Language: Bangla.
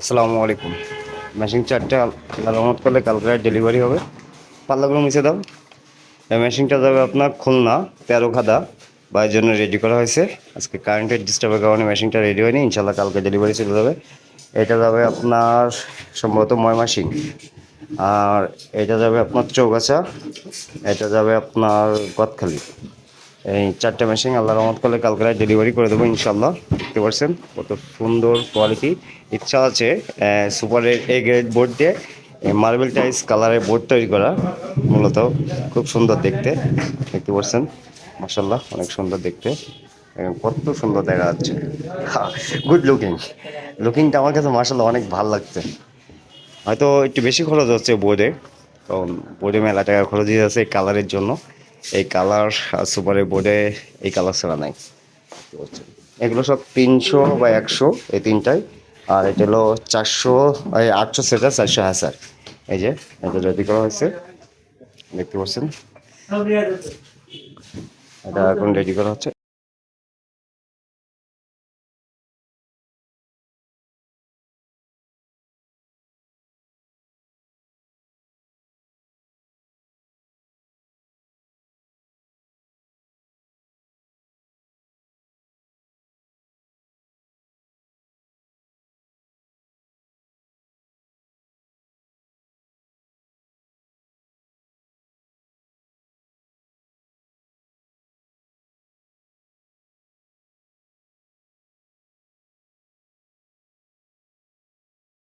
আসসালামু আলাইকুম। মেশিন চারটে মেরামত করলে কালকে ডেলিভারি হবে। পাল্লাগুলো মিশে দাও। এই মেশিনটা যাবে আপনার খুলনা তেরো খাদা বা জন্য রেডি করা হয়েছে। আজকে কারেন্টের ডিস্টার্বের কারণে মেশিনটা রেডি হয়নি। ইনশাল্লাহ কালকে ডেলিভারি চলে যাবে। এটা যাবে আপনার সম্ভবত ময় ময়মাসিং আর এটা যাবে আপনার চৌগাছা। এটা যাবে আপনার গদখালি। এই চারটে মেশিন আল্লাহ রহমত করলে কালকে ডেলিভারি করে দেবো ইনশাল্লাহ দেখতে পারছেন কত সুন্দর কোয়ালিটি ইচ্ছা আছে সুপারের এ গ্রেড বোর্ড দিয়ে মার্বেল টাইস কালারের বোর্ড তৈরি করা, মূলত। খুব সুন্দর দেখতে দেখতে পারছেন মাসাল্লাহ অনেক সুন্দর দেখতে। কত সুন্দর দেখা যাচ্ছে। গুড লুকিং লুকিংটা আমার কাছে মাসাল্লাহ অনেক ভালো লাগছে। হয়তো একটু বেশি খরচ হচ্ছে বোর্ডে কারণ বোর্ডে মেলা টাকা খরচ দিয়ে যাচ্ছে কালারের জন্য। এই কালার সুপারের বোর্ডে এই কালার ছাড়া নাই। এগুলো সব তিনশো বা একশো এই তিনটাই। আর এটা হলো চারশো আটশো সেটা চারশো হাজার। এই যে, এটা রেডি করা হয়েছে। দেখতে পাচ্ছেন? এটা এখন রেডি করা হচ্ছে।